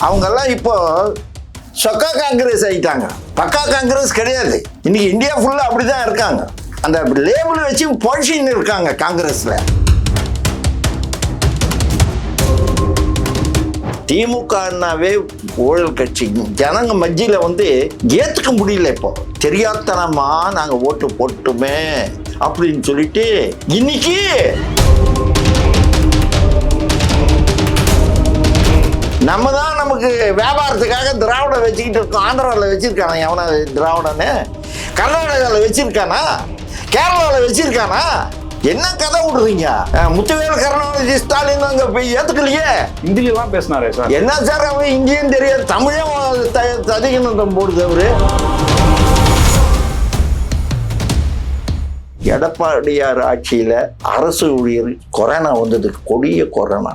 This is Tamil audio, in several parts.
அவங்கெல்லாம் இப்போ சொக்கா காங்கிரஸ் ஆயிட்டாங்க. பக்கா காங்கிரஸ் கிடையாது. இன்னைக்கு இந்தியா ஃபுல்லா அப்படிதான் இருக்காங்க. அந்த லேபிள் வச்சு பொழிச்சின்னு இருக்காங்க காங்கிரஸ்ல. திமுகனாவே ஊழல் கட்சி. ஜனங்க மத்தியில வந்து ஏத்துக்க முடியல இப்போ. தெரியாதனமா நாங்க ஓட்டு போட்டுமே அப்படின்னு சொல்லிட்டு இன்னைக்கு நம்ம தான் நமக்கு வியாபாரத்துக்காக திராவிட வச்சுக்கிட்டு இருக்கோம். ஆந்திராவில் வச்சிருக்கானா எவனா திராவிடன்னு? கர்நாடகாவில் வச்சிருக்கானா? கேரளாவில் வச்சிருக்கானா? என்ன கதை விடுறீங்க? முத்துவேல் கருணாநிதி ஸ்டாலின் அங்க போய் ஏத்துக்கலையே? ஹிந்திலாம் பேசினாரே சார். என்ன சார் அவன் இங்கேயும் தெரியாது. தமிழே ததிகனந்தம் போடுது அவரு. எடப்பாடியார் ஆட்சியில அரசு ஊழியர் கொரோனா வந்தது கொடிய கொரோனா.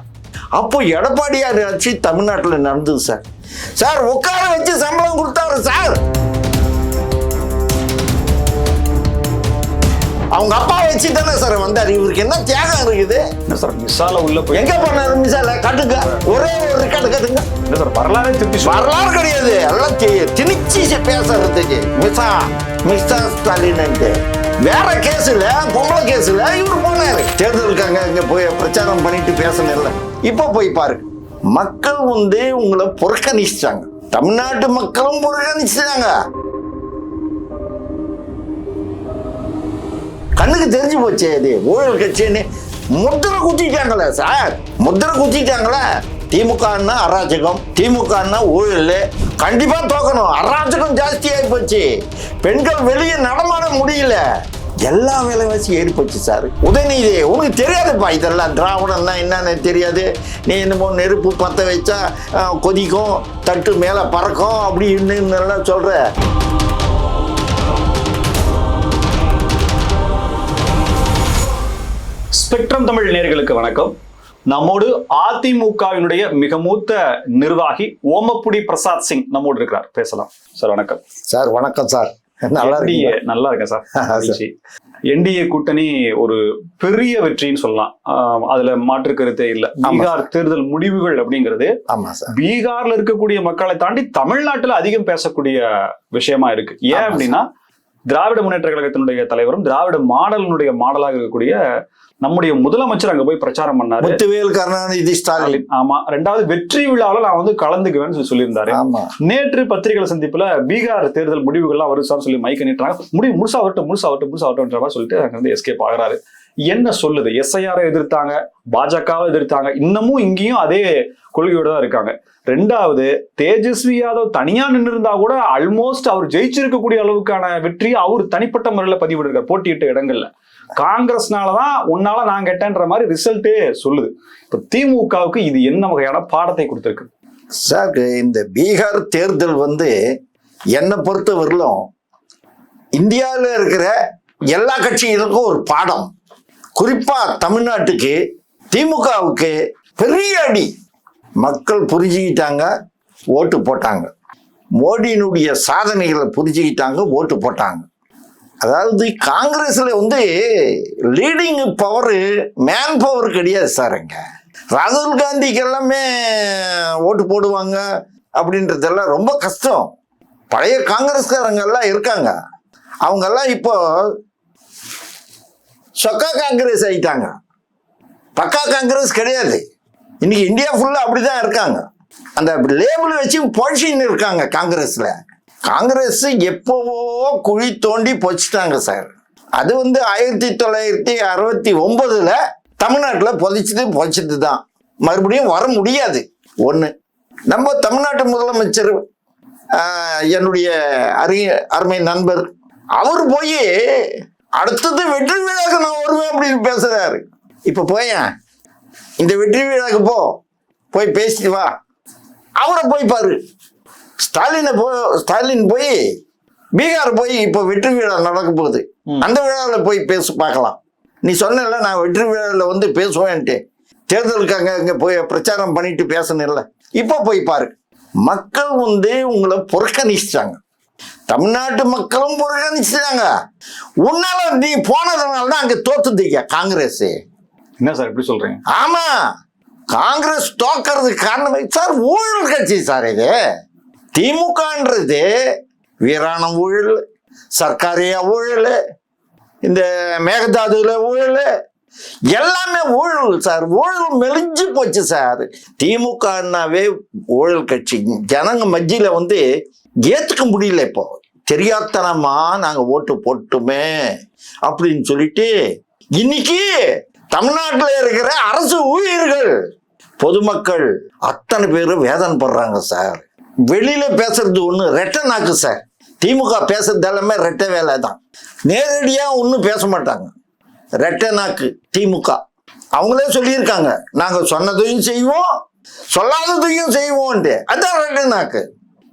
அப்போ எடப்பாடியார் ஆட்சி தமிழ்நாட்டில் நடந்தது சார். சார் உட்கார வச்சு சம்பளம் கொடுத்தாரு சார். அவங்க அப்பா வச்சு தானே சார் வந்தார். இவருக்கு என்ன தியாகம் இருக்குது? என்ன சார் மிஸ்ஸால உள்ள போய் எங்க பண்ணாரு மிசால காட்டுங்க. ஒரே ஒரு ரெக்கார்டு காட்டுங்க. என்ன சார் வரலாறே திருப்பி. வரலாறு கிடையாது. எல்லாம் திணிச்சு பேசுறதுக்கு. மிசா மிஸ்டா ஸ்டாலின் வேற கேஸ்ல பொம்பளை கேஸ்ல இவர் போனாரு தேர்தலுக்காக இங்க போய் பிரச்சாரம் பண்ணிட்டு பேசணும்ல இப்ப போய் பாரு. மக்கள் வந்து உங்களை புறக்கணிச்சிட்டாங்க. தமிழ்நாட்டு மக்களும் புறக்கணிச்சிட்டாங்க. கண்ணுக்கு தெரிஞ்சு போச்சே இது ஊழல் கட்சின்னு. முத்திரை குத்திட்டாங்களே சார். முத்திரை குத்திட்டாங்களே. திமுகன்னா அராஜகம் திமுகன்னா ஊழல். கண்டிப்பா தோக்கணும். அராஜகம் ஜாஸ்தி ஆயிப்போச்சு பெண்கள் வெளியே நடமாட முடியல. எல்லா விலைவாசியும் ஏறி போச்சு சார். உதயநிதி உனக்கு தெரியாதுப்பா இதெல்லாம். திராவிடம்னா என்னன்னு தெரியாது. நீ என்னமோ நெருப்பு பற்ற வச்சா கொதிக்கும் தட்டு மேலே பறக்கும் அப்படி இன்னும் சொல்ற. ஸ்பெக்ட்ரம் தமிழ் நேர்களுக்கு வணக்கம். நம்மோடு அதிமுகவினுடைய மிக மூத்த நிர்வாகி ஓமப்புடி பிரசாத் சிங் நம்மோடு இருக்கிறார். பேசலாம். சார் வணக்கம். சார் வணக்கம் சார். நல்லா இருக்கீங்க நல்லா இருக்கேன் சார். என்டிஏ கூட்டணி ஒரு பெரிய வெற்றின்னு சொல்லலாம். அதுல மாற்று கருத்தே இல்ல. பீகார் தேர்தல் முடிவுகள் அப்படிங்கிறது பீகார்ல இருக்கக்கூடிய மக்களை தாண்டி தமிழ்நாட்டுல அதிகம் பேசக்கூடிய விஷயமா இருக்கு. ஏன் அப்படின்னா திராவிட முன்னேற்ற கழகத்தினுடைய தலைவரும் திராவிட மாடலினுடைய மாடலாக இருக்கக்கூடிய நம்முடைய முதலமைச்சர் அங்க போய் பிரச்சாரம் பண்ணாரு. முத்துவேல் கருணாநிதி ஸ்டாலின். ஆமா. ரெண்டாவது வெற்றி விழாவில் நான் வந்து கலந்துக்குவேன்னு சொல்லி சொல்லியிருந்தாரு. நேற்று பத்திரிகை சந்திப்புல பீகார் தேர்தல் முடிவுகள்லாம் வருஷம் சொல்லி மைக்க நீட்டுறாங்க. முடிவு முழுசா வரட்டும் முழுசா வரட்டும் முழுசா வரட்டும்ன்ற மாதிரி சொல்லிட்டு அங்க வந்து எஸ்கேப் ஆகுறாரு. என்ன சொல்லுது? எஸ்ஐஆரை எதிர்த்தாங்க பாஜகவை எதிர்த்தாங்க. இன்னமும் இங்கேயும் அதே கொள்கையோட தான் இருக்காங்க. ரெண்டாவது தேஜஸ்வி யாதவ் தனியா நின்று இருந்தா கூட ஆல்மோஸ்ட் அவர் ஜெயிச்சிருக்கக்கூடிய அளவுக்கான வெற்றியை அவர் தனிப்பட்ட முறையில பதிவிடுறார் போட்டியிட்ட இடங்கள்ல. காங்கிரஸ்னால தான் உன்னால நான் கெட்டேன்ற மாதிரி ரிசல்ட்டே சொல்லுது. இப்போ திமுகவுக்கு இது என்ன வகையான பாடத்தை கொடுத்துருக்கு? சார் இந்த பீகார் தேர்தல் வந்து என்னை பொறுத்த வரலும் இந்தியாவில் இருக்கிற எல்லா கட்சிகளுக்கும் ஒரு பாடம். குறிப்பாக தமிழ்நாட்டுக்கு திமுகவுக்கு பெரிய அடி. மக்கள் புரிஞ்சுக்கிட்டாங்க ஓட்டு போட்டாங்க. மோடியினுடைய சாதனைகளை புரிஞ்சுக்கிட்டாங்க ஓட்டு போட்டாங்க. அதாவது காங்கிரஸில் வந்து லீடிங் பவர் மேன் பவர் கிடையாது சார் அங்கே. ராகுல் காந்திக்கு எல்லாமே ஓட்டு போடுவாங்க அப்படின்றதெல்லாம் ரொம்ப கஷ்டம். பழைய காங்கிரஸ்காரங்க எல்லாம் இருக்காங்க. அவங்கெல்லாம் இப்போ சொக்கா காங்கிரஸ் ஆயிட்டாங்க. பக்கா காங்கிரஸ் கிடையாது. இன்னைக்கு இந்தியா ஃபுல்லாக அப்படிதான் இருக்காங்க. அந்த லேபிள் வச்சு பொழிச்சின்னு இருக்காங்க காங்கிரஸில். காங்கிரஸ் எப்பவோ குழி தோண்டி பொச்சிட்டாங்க சார். அது வந்து ஆயிரத்தி தொள்ளாயிரத்தி அறுபத்தி ஒன்பதுல தமிழ்நாட்டில் புதைச்சிட்டு பொச்சிட்டு தான் மறுபடியும் வர முடியாது. ஒன்று நம்ம தமிழ்நாட்டு முதலமைச்சர் என்னுடைய அரு அருமை நண்பர் அவர் போய் அடுத்தது வெற்றி விழாக்கு நான் வருவேன் அப்படின்னு பேசுறாரு. இப்போ போயேன் இந்த வெற்றி விழாக்கு போ போய் பேசிட்டு வா. அவரை போய் பாரு. ஸ்டாலினை போ ஸ்டாலின் போய் பீகார் போய் இப்போ வெற்றி விழா நடக்க போகுது. அந்த விழாவில் போய் பேச பார்க்கலாம். நீ சொன்னல நான் வெற்றி விழாவில் வந்து பேசுவேன்ட்டு தேர்தலுக்காக இங்கே போய் பிரச்சாரம் பண்ணிட்டு பேசணும்ல இப்போ போய் பாரு. மக்கள் வந்து உங்களை புறக்கணிச்சிட்டாங்க. தமிழ்நாட்டு மக்களும் புறக்கணிச்சிட்டாங்க. உன்னால நீ போனதுனால தான் அங்கே தோத்துட்டீங்க காங்கிரஸ். என்ன சார் எப்படி சொல்றீங்க? ஆமா. காங்கிரஸ் தோக்கிறதுக்கு காரணம் சார் ஊழல் கட்சி சார் இது. திமுகன்றது வீராண ஊழல் சர்க்காரிய ஊழல் இந்த மேகதாதுல ஊழல் எல்லாமே ஊழல் சார். ஊழல் மெலிஞ்சு போச்சு சார். திமுகனாவே ஊழல் கட்சி. ஜனங்க மத்தியில் வந்து ஏற்றுக்க முடியல இப்போ. தெரியாதனமா நாங்கள் ஓட்டு போட்டுமே அப்படின்னு சொல்லிட்டு இன்னைக்கு தமிழ்நாட்டில் இருக்கிற அரசு ஊழியர்கள் பொதுமக்கள் அத்தனை பேரும் வேதனைப்படுறாங்க சார். வெளியில பேசுறது ஒண்ணு ரெட்டை நாக்கு சார் திமுக பேசுறது எல்லாமே ரெட்டை வேலை தான். நேரடியா ஒன்றும் பேச மாட்டாங்க. ரெட்டை நாக்கு திமுக. அவங்களே சொல்லியிருக்காங்க. நாங்க சொன்னதையும் செய்வோம் சொல்லாததையும் செய்வோம்ட்டு அதான் ரெட்டை நாக்கு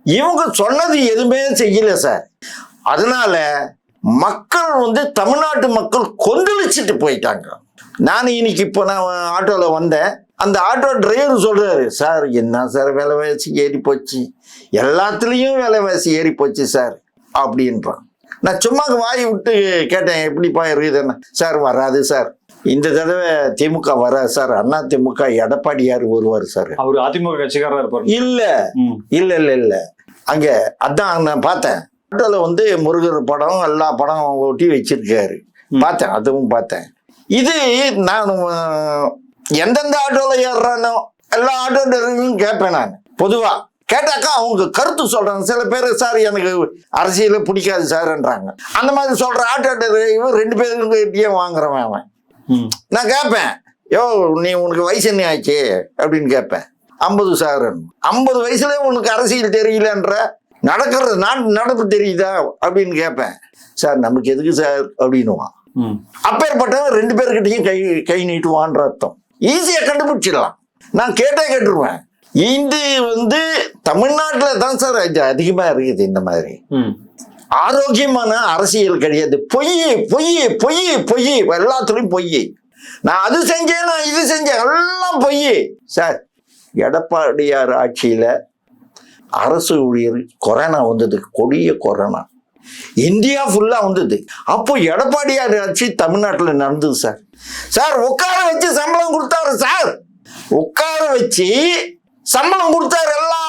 இவங்க சொன்னது எதுவுமே செய்யல சார் அதனால மக்கள் வந்து தமிழ்நாட்டு மக்கள் கொந்தளிச்சுட்டு போயிட்டாங்க. நான் இன்னைக்கு இப்போ நான் ஆட்டோவில் வந்தேன். அந்த ஆட்டோ டிரைவர் சொல்கிறாரு சார் என்ன சார் விலைவாசி ஏறி போச்சு? எல்லாத்துலேயும் விலைவாசி ஏறி போச்சு சார். அப்படின்றான். நான் சும்மா வாய் விட்டு கேட்டேன் எப்படிப்பா இருக்குதுன்னு. சார் வராது சார். இந்த தடவை திமுக வராது சார். அண்ணா திமுக எடப்பாடியார் வருவார் சார். அவர் அதிமுக கட்சிக்காரரா இருப்பாரு. இல்ல. இல்ல இல்ல இல்ல. அங்க அதான் நான் பார்த்தேன். ஆட்டோல வந்து முருகர் படம் எல்லா படம் ஒட்டி வச்சிருக்காரு. பார்த்தேன் அதுவும் பார்த்தேன். இது நான் எந்தெந்த ஆட்டோல ஏறுறானோ எல்லா ஆட்டோ டிரைவரும் கேட்பேன் நான். பொதுவா. கேட்டாக்கா அவங்க கருத்து சொல்றாங்க. சில பேர் சார் எனக்கு அரசியல பிடிக்காது சார்ன்றாங்க. அந்த மாதிரி சொல்ற ஆட்டோ டிரைவர் ரெண்டு பேருக்கிட்டயும் வாங்குறவன் அவன். நான் கேட்பேன் யோ நீ உனக்கு வயசு என்ன ஆச்சு? அப்படின்னு கேட்பேன் ஐம்பது சார். ஐம்பது வயசுல உனக்கு அரசியல் தெரியலன்ற? நடக்கிறது நாட்டு நடப்பு தெரியுதா? அப்படின்னு கேட்பேன் சார் நமக்கு எதுக்கு சார்? அப்படின்னுவான். அப்பேற்பட்டவன் ரெண்டு பேர்கிட்டயும் கை கை நீட்டுவான்ற அர்த்தம். ஈஸியா கண்டுபிடிச்சிடலாம். நான் கேட்டே கேட்டுருவேன். இது வந்து தமிழ்நாட்டில் தான் சார் இது அதிகமா இருக்குது இந்த மாதிரி. ஆரோக்கியமான அரசியல் கிடையாது. பொய் பொய் பொய் பொய். எல்லாத்துலயும் பொய். நான் அது செஞ்சேன் நான் இது செஞ்சேன். எல்லாம் பொய். சார் எடப்பாடியார் ஆட்சியில அரசு ஊழியர் கொரோனா வந்தது. கொடிய கொரோனா. இந்தியா ஃபுல்லா வந்தது. அப்போ எடப்பாடியார் ஆட்சி தமிழ்நாட்டில் நடந்தது சார். சார் உட்கார வச்சு சம்பளம் கொடுத்தாரு சார். உட்கார வச்சு சம்பளம் கொடுத்தாரு எல்லா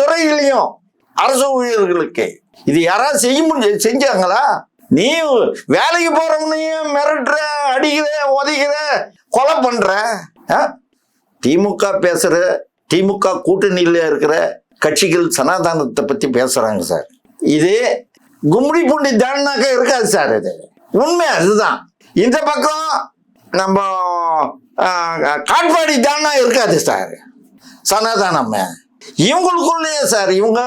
துறையிலையும் அரசு ஊழியர்களுக்கு. இது யாராவது செய்ய முடிஞ்ச செஞ்சாங்களா? நீ வேலைக்கு போறவனையும் மிரட்டுற அடிக்கிற உதைக்கிற கொலை பண்ற ஆ? திமுக பேசுற திமுக கூட்டணியில் இருக்கிற கட்சிகள் சனாதானத்தை பத்தி பேசுறாங்க சார். இது கும்மிடி பூண்டி தானாக்க இருக்காது சார் இது. உண்மை அதுதான். இந்த பக்கம் நம்ம காட்பாடி தானா இருக்காது சார். சனாதானம். இவங்களுக்குள்ளேயே சார் இவங்க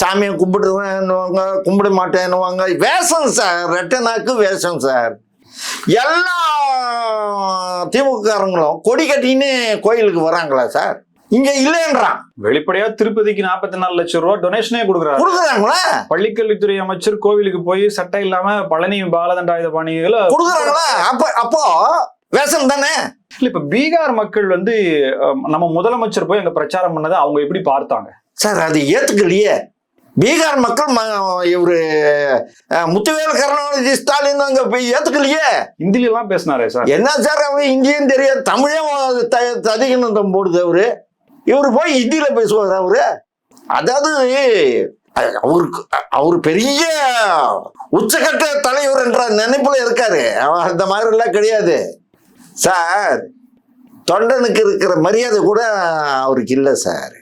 சாமியை கும்பிடுவேன்னுவாங்க கும்பிட மாட்டேன்னுவாங்க வேஷம் சார் ரெட்டை நாக்கு வேஷம் சார். எல்லா திமுககாரங்களும் கொடி கட்டின்னு கோயிலுக்கு வராங்களா சார்? இங்க இல்லைன்றான். வெளிப்படையா திருப்பதிக்கு நாற்பத்தி நாலு லட்சம் ரூபாய் டொனேஷனே கொடுக்குறாரு. கொடுக்குறாங்களா? பள்ளிக்கல்வித்துறை அமைச்சர் கோவிலுக்கு போய் சட்டை இல்லாம பழனி பாலதண்டாயுத பாணிகளை கொடுக்குறாங்களா? அப்ப அப்போ வேஷம் தானே? இல்ல இப்ப பீகார் மக்கள் வந்து நம்ம முதலமைச்சர் போய் அங்க பிரச்சாரம் பண்ணதை அவங்க எப்படி பார்த்தாங்க? சார் அது ஏத்துக்கலையே. பீகார் மக்கள் இவரு முத்துவேல் கருணாநிதி ஸ்டாலின் அங்க போய் ஏத்துக்கலையே. ஹிந்தில எல்லாம் பேசினாரே சார். என்ன சார் அவன் இந்தியன் தெரியாது தமிழும் த- ததிகினந்தம் போடுது அவரு. இவரு போய் ஹிந்தியில பேசுவார் அவரு. அதாவது அவருக்கு அவர் பெரிய உச்சகட்ட தலைவர் என்ற நினைப்புல இருக்காரு. அந்த மாதிரி எல்லாம் கிடையாது. சார் தொண்டனுக்கு இருக்கிற மரியாதை கூட அவருக்கு இல்லை சார்.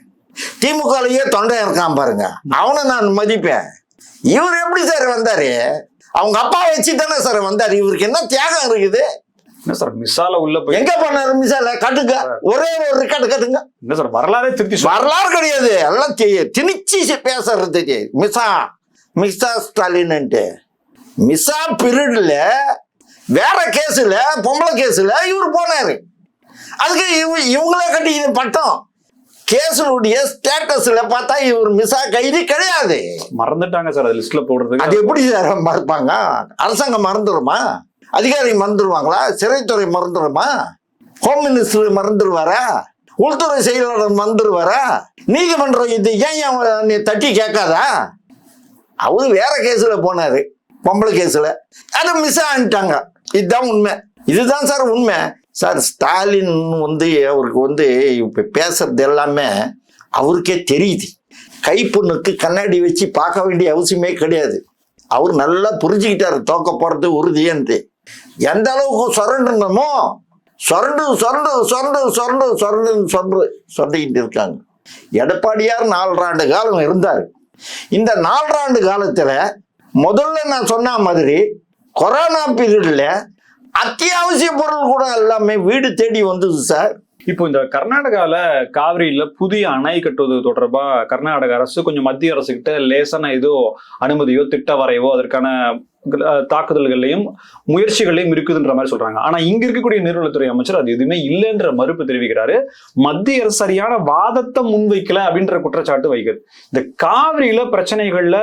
திமுகலயே தொண்டன் இருக்கான் பாருங்க. அவனை நான் மதிப்பேன். இவர் எப்படி சார் வந்தாரு? அவங்க அப்பா வச்சு தானே சார் வந்தாரு. இவருக்கு என்ன தியாகம் இருக்குது? என்ன சார் மிஸ்ஸால உள்ள போய் எங்க பண்ணாரு மிசால கட்டுங்க. ஒரே ஒரு ரெக்கார்டு கட்டுங்க. என்ன சார் வரலாறே திருப்பி வரலாறு கிடையாது. எல்லாம் திணிச்சு பேசுறது மிசா மிசா ஸ்டாலின்ட்டு மிசா பீரியட்ல வேற கேஸ்ல பொம்பளை கேஸ்ல இவர் போனாரு. அதுக்கு இவ இவங்களே கட்டிக்கிது பட்டம். கேஸுடைய ஸ்டேட்டஸ்ல பார்த்தா இவர் மிசா கைதி கிடையாது. மறந்துட்டாங்க சார் அது லிஸ்ட்ல போடுறதுக்கு. அது எப்படி சார் மறப்பாங்க? அரசாங்கம் மறந்துடுமா அதிகாரி மறந்துடுவாங்களா சிறைத்துறை மறந்துடுமா ஹோம் மினிஸ்டர் மறந்துடுவாரா உள்துறை செயலாளர் மறந்துடுவாரா நீதிமன்றம் இது ஏன் நீ தட்டி கேட்காதா? அவரு வேற கேஸ்ல போனாரு பொம்பளை கேஸ்ல அதை மிஸ் ஆனிட்டாங்க இதுதான் உண்மை. இதுதான் சார் உண்மை. சார் ஸ்டாலின் வந்து அவருக்கு வந்து இப்போ பேசுறது எல்லாமே அவருக்கே தெரியுது. கைப்புண்ணுக்கு கண்ணாடி வச்சு பார்க்க வேண்டிய அவசியமே கிடையாது. அவர் நல்லா புரிஞ்சுக்கிட்டாரு தோக்க போகிறது உறுதியன்ட்டு எந்த அளவுக்கு சுரண்டணுமோ சொரண்டு சொரண்டு சொரண்டு சொரண்டு சுரண்டு சொரண்டு சொரண்டிக்கிட்டு இருக்காங்க. எடப்பாடியார் நாலராண்டு காலம் இருந்தார். இந்த நாலராண்டு காலத்தில் முதல்ல நான் சொன்ன மாதிரி கொரோனா பீரியடில் அத்தியாவசிய பொருள் கூட எல்லாமே வீடு தேடி வந்தது சார். இப்போ இந்த கர்நாடகாவில் காவிரியில் புதிய அணை கட்டுவது தொடர்பாக கர்நாடக அரசு கொஞ்சம் மத்திய அரசு கிட்ட லேசான ஏதோ அனுமதியோ திட்ட வரைவோ அதற்கான தாக்குதல்கள்லையும் முயற்சிகளையும் இருக்குதுன்ற மாதிரி சொல்றாங்க. ஆனா இங்க இருக்கக்கூடிய நீர்வளத்துறை அமைச்சர் அது எதுவுமே இல்லைன்ற மறுப்பு தெரிவிக்கிறாரு. மத்திய அரசு சரியான வாதத்தை முன்வைக்கல அப்படின்ற குற்றச்சாட்டு வைக்குது. இந்த காவிரியில பிரச்சனைகள்ல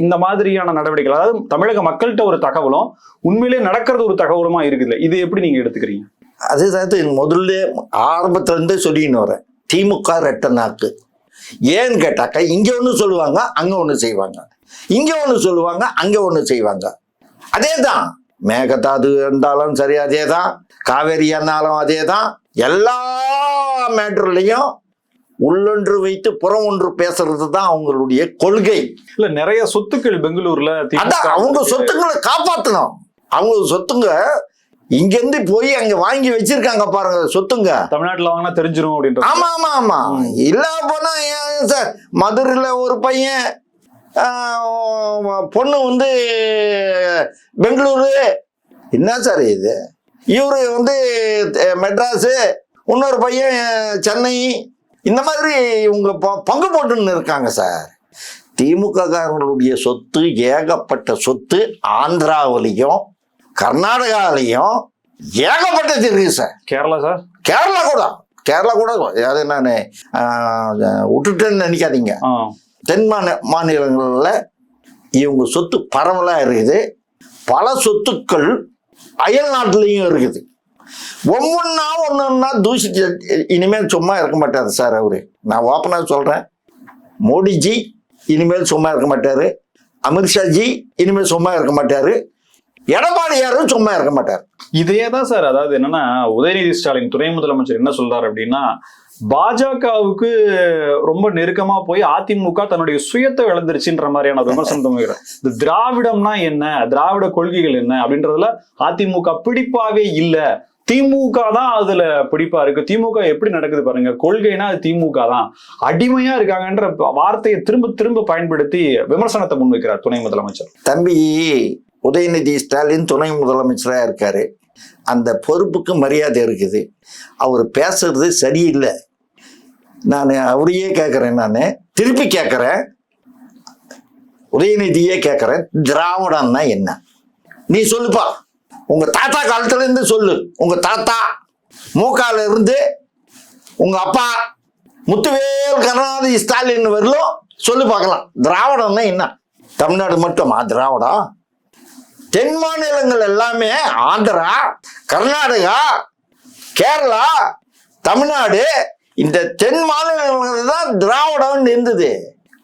இந்த மாதிரியான நடவடிக்கைகள் அதாவது தமிழக மக்கள்கிட்ட ஒரு தகவலும் உண்மையிலே நடக்கிறது ஒரு தகவலுமா இருக்குது இது எப்படி நீங்க எடுத்துக்கிறீங்க? அதுதான் முதல்ல ஆரம்பத்துல இருந்தே சொல்லின்னு வரேன் திமுக ரெட்ட நாக்கு. ஏன்னு கேட்டாக்கா இங்க ஒண்ணு சொல்லுவாங்க அங்க ஒண்ணு செய்வாங்க. இங்க ஒண்ணு சொல்லுவாங்க அங்க ஒண்ணு செய்வாங்க. அதே தான் மேகதாது இருந்தாலும் சரி அதே தான் காவேரி இருந்தாலும் அதே தான் எல்லா மேட்டர்லையும் உள்ளொன்று வைத்து புறம் ஒன்று பேசுறது தான் அவங்களுடைய கொள்கை. இல்ல நிறைய சொத்துக்கள் பெங்களூர்ல அவங்க சொத்துக்களை காப்பாத்தணும். அவங்க சொத்துங்க இங்கிருந்து போய் அங்க வாங்கி வச்சிருக்காங்க பாருங்க சொத்துங்க. தமிழ்நாட்டுல வாங்கினா தெரிஞ்சிரும் அப்படின்ற ஆமா ஆமா ஆமா. இல்ல போனா ஏன் சார்? மதுரையில ஒரு பையன் பொண்ணு வந்து பெங்களூரு. என்ன சார் இது? இவரு வந்து மெட்ராஸு. இன்னொரு பையன் சென்னை. இந்த மாதிரி இவங்க பங்கு போட்டுன்னு இருக்காங்க சார். திமுக காரங்களுடைய சொத்து ஏகப்பட்ட சொத்து ஆந்திராவிலையும் கர்நாடகாவிலையும் ஏகப்பட்டது இருக்கு சார் கேரளா சார் கேரளா கூட. கேரளா கூட அது நான் விட்டுட்டேன்னு நினைக்காதீங்க. தென் மாநில மாநிலங்களில் இவங்க சொத்து பரவலாக இருக்குது. பல சொத்துக்கள் அயல் நாட்டிலையும் இருக்குது. ஒவ்வொன்றா ஒன்றா தூஷிச்சு இனிமேல் சும்மா இருக்க மாட்டார் சார் அவரு. நான் ஓப்பனாக சொல்கிறேன் மோடிஜி இனிமேல் சும்மா இருக்க மாட்டார். அமித்ஷாஜி இனிமேல் சும்மா இருக்க மாட்டார். எடப்பாடியாரும் சும்மா இருக்க மாட்டார். இதே தான் சார் அதாவது என்னன்னா உதயநிதி ஸ்டாலின் துணை முதலமைச்சர் என்ன சொல்றாரு அப்படின்னா பாஜகவுக்கு ரொம்ப நெருக்கமா போய் அதிமுக தன்னுடைய சுயத்தை இழந்துருச்சுன்ற மாதிரியான முன்வைக்கிறார். இந்த திராவிடம்னா என்ன திராவிட கொள்கைகள் என்ன அப்படின்றதுல அதிமுக பிடிப்பாவே இல்ல. திமுக தான் அதுல பிடிப்பா இருக்கு. திமுக எப்படி நடக்குது பாருங்க. கொள்கைனா அது திமுக தான். அடிமையா இருக்காங்கன்ற வார்த்தையை திரும்ப திரும்ப பயன்படுத்தி விமர்சனத்தை முன்வைக்கிறார் துணை முதலமைச்சர். தம்பி உதயநிதி ஸ்டாலின் துணை முதலமைச்சராக இருக்கார். அந்த பொறுப்புக்கு மரியாதை இருக்குது. அவர் பேசுறது சரியில்லை. நான் அவரையே கேட்குறேன் நான். திருப்பி கேட்குறேன் உதயநிதியே கேட்குறேன் திராவிடம்னா என்ன? நீ சொல்லுப்பா. உங்கள் தாத்தா காலத்துலேருந்து சொல்லு. உங்கள் தாத்தா மூக்கால இருந்து உங்கள் அப்பா முத்துவேல் கருணாநிதி ஸ்டாலின் வரலும் சொல்லி பார்க்கலாம். திராவிடம்னா என்ன? தமிழ்நாடு மட்டுமா? திராவிடம்? தென் மாநிலங்கள் எல்லாமே ஆந்திரா கர்நாடகா கேரளா தமிழ்நாடு. இந்த தென் மாநிலங்கள் தான் திராவிடம் இருந்தது.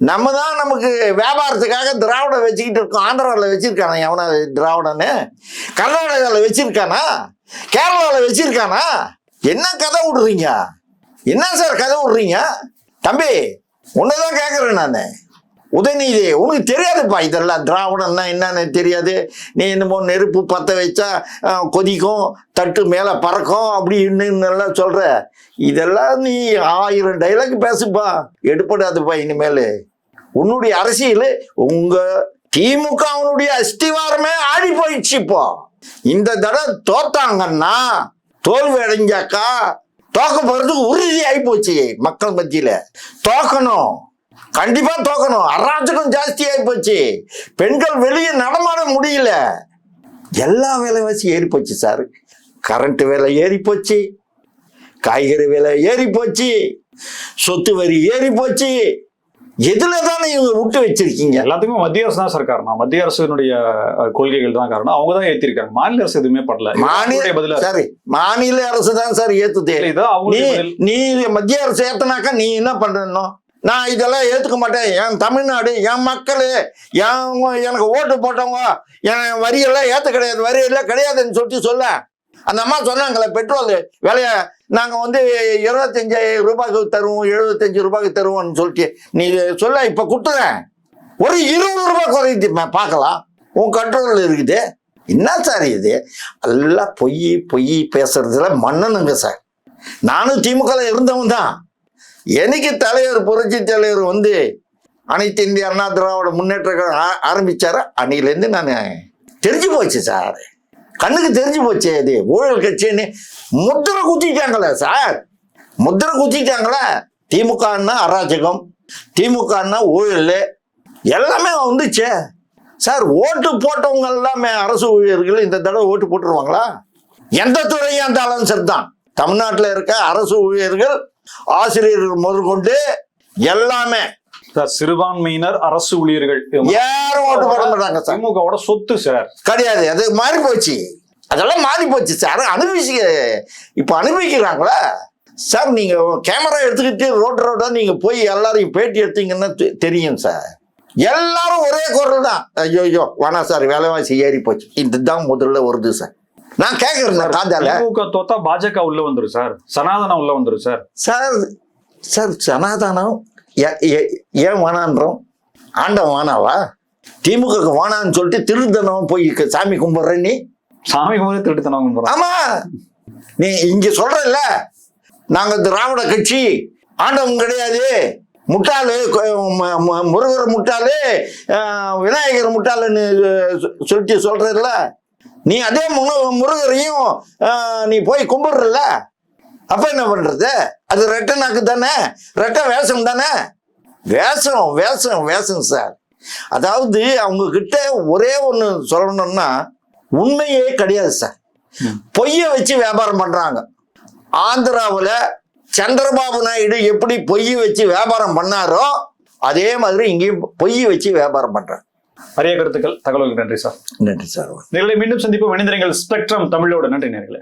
நம்ம தான் நமக்கு வியாபாரத்துக்காக திராவிடம் வச்சுக்கிட்டு இருக்கோம். ஆந்திராவில் வச்சிருக்கானா? எவனா திராவிடன்னு கர்நாடகாவில் வச்சிருக்கானா? கேரளாவில் வச்சிருக்கானா? என்ன கதை விடுறீங்க? என்ன சார் கதை விடுறீங்க? தம்பி உன்னதான் கேட்குறேன் நான். உதயநிதி உனக்கு தெரியாதுப்பா இதெல்லாம் திராவிடம்னா என்னன்னு தெரியாது. நீ என்னமோ நெருப்பு பற்ற வச்சா கொதிக்கும் தட்டு மேலே பறக்கும் அப்படின்னு எல்லாம் சொல்ற. இதெல்லாம் நீ ஆயிரம் டைலாக் பேசுப்பா. எடுப்படாதுப்பா இனிமேல். உன்னுடைய அரசியல் உங்க திமுக அவனுடைய அஸ்திவாரமே ஆடி போயிடுச்சு இப்போ இந்த தடவை தோத்தாங்கன்னா தோல்வி அடைஞ்சாக்கா தோக்க போறதுக்கு உறுதி ஆகி போச்சு மக்கள் மத்தியில. தோக்கணும். கண்டிப்பா தோக்கணும். அராஜகம் ஜாஸ்தி போச்சு பெண்கள் வெளியே நடமாட முடியல. எல்லா விலைவாசி ஏறி போச்சு சார். கரண்ட் விலை ஏறி போச்சு காய்கறி விலை ஏறி போச்சு சொத்து வரி ஏறி போச்சு எதுல தானே இவங்க விட்டு வச்சிருக்கீங்க? எல்லாத்துக்குமே மத்திய அரசு தான் சார் காரணம். மத்திய அரசினுடைய அஹ், கொள்கைகள் தான் காரணம். அவங்க தான் ஏத்திருக்காங்க. மாநில அரசு எதுவுமே பண்ணல மாநில பதிலா? சரி மாநில அரசு தான் சார் ஏத்துது. நீ மத்திய அரசு ஏத்தனாக்கா நீ என்ன பண்ணணும் நான் இதெல்லாம் ஏற்றுக்க மாட்டேன். என் தமிழ்நாடு என் மக்கள் என் எனக்கு ஓட்டு போட்டவங்க என் வரியெல்லாம் ஏற்ற கிடையாது. வரி எல்லாம் கிடையாதுன்னு சொல்லிட்டு சொல்ல. அந்த அம்மா சொன்னாங்களே பெட்ரோல் விலையை நாங்கள் வந்து இருபத்தஞ்சாயிரம் ரூபாய்க்கு தருவோம் எழுபத்தஞ்சு ரூபாய்க்கு தருவோம்னு சொல்லிட்டு. நீ சொல்ல இப்போ கொடுத்துறேன் ஒரு இருபது ரூபாய் குறையுது பார்க்கலாம். உன் கண்ட்ரோலில் இருக்குது. என்ன சார் இது? எல்லாம் பொய் பொய் பேசுறதுல மன்னனுங்க சார். நானும் திமுகல இருந்தவன் தான். எனக்கு தலைவர் புரட்சி தலைவர் வந்து அனைத்து இந்திய அண்ணா திராவிட முன்னேற்ற கழகம் ஆ- அன்னையிலேருந்து நான் தெரிஞ்சு போச்சு சார். கண்ணுக்கு தெரிஞ்சு போச்சு இது ஊழல் கட்சின்னு முத்திரை குத்திட்டாங்களே சார். முத்திரை குத்திட்டாங்களே திமுகன்னா அராஜகம் திமுகன்னா ஊழல் எல்லாமே வந்துச்சே. சார் ஓட்டு போட்டவங்க எல்லாமே அரசு ஊழியர்கள் இந்த தடவை ஓட்டு போட்டுருவாங்களா? எந்த துறையாக இருந்தாலும் சரிதான் தமிழ்நாட்டில் இருக்க அரசு ஊழியர்கள் ஆசிரியர்கள் முதற்கொண்டு எல்லாமே சார் சிறுபான்மையினர் அரசு ஊழியர்கள் யாரும் ஓட்டு போட மாட்டாங்க சார். திமுகவோட சொத்து சார். கிடையாது. அது மாறி போச்சு. அதெல்லாம் மாறி போச்சு சார். அனுபவிச்சு இப்போ அனுபவிக்கிறாங்களா? சார் நீங்க கேமரா எடுத்துக்கிட்டு ரோட் ரோடா நீங்க போய் எல்லாரையும் பேட்டி எடுத்தீங்கன்னா தெரியும் சார். எல்லாரும் ஒரே குரல் தான் ஐயோ ஐயோ வேணாம் சார் விலைவாசி ஏறி போச்சு. இதுதான் முதல்ல வருது சார். நான் கேட்கறேன் காதால திமுக தோத்தா பாஜக உள்ள வந்துரும் சார். சனாதனம் உள்ள வந்துரும் சார். சார் சார் சனாதனம் ஏன் வேணான்றோம் ஆண்டம் வேணாவா திமுகக்கு வேணான்னு சொல்லிட்டு திருத்தனம் போய் சாமி கும்பிட்ற நீ? சாமி கும்பிட்டு திருட்டுத்தனம் கும்பிடுறாங்க ஆமா. நீ இங்க சொல்றல்ல. நாங்க திராவிட கட்சி. ஆண்டவன் கிடையாது. முட்டாளு முருகர் முட்டாளு விநாயகர் முட்டாளுன்னு சொல்லிட்டு சொல்றல்ல. நீ அதே முனு முருகரையும் நீ போய் கும்பிடுறல்ல? அப்ப என்ன பண்றது? அது ரெட்டை நாக்கு தானே? ரெட்டை வேஷம் தானே? வேஷம் வேஷம் வேஷம் சார். அதாவது அவங்க கிட்ட ஒரே ஒன்று சொல்லணும்னா உண்மையே கிடையாது சார். பொய்யை வச்சு வியாபாரம் பண்றாங்க. ஆந்திராவில் சந்திரபாபு நாயுடு எப்படி பொய் வச்சு வியாபாரம் பண்ணாரோ அதே மாதிரி இங்கேயும் பொய் வச்சு வியாபாரம் பண்றாங்க அரிய கருத்துக்கள் தகவல்கள் நன்றி சார். நன்றி சார். நேர்களை மீண்டும் சந்திப்போம். இணைந்திருங்கள். ஸ்பெக்ட்ரம் தமிழோட. நன்றி நேர்களே.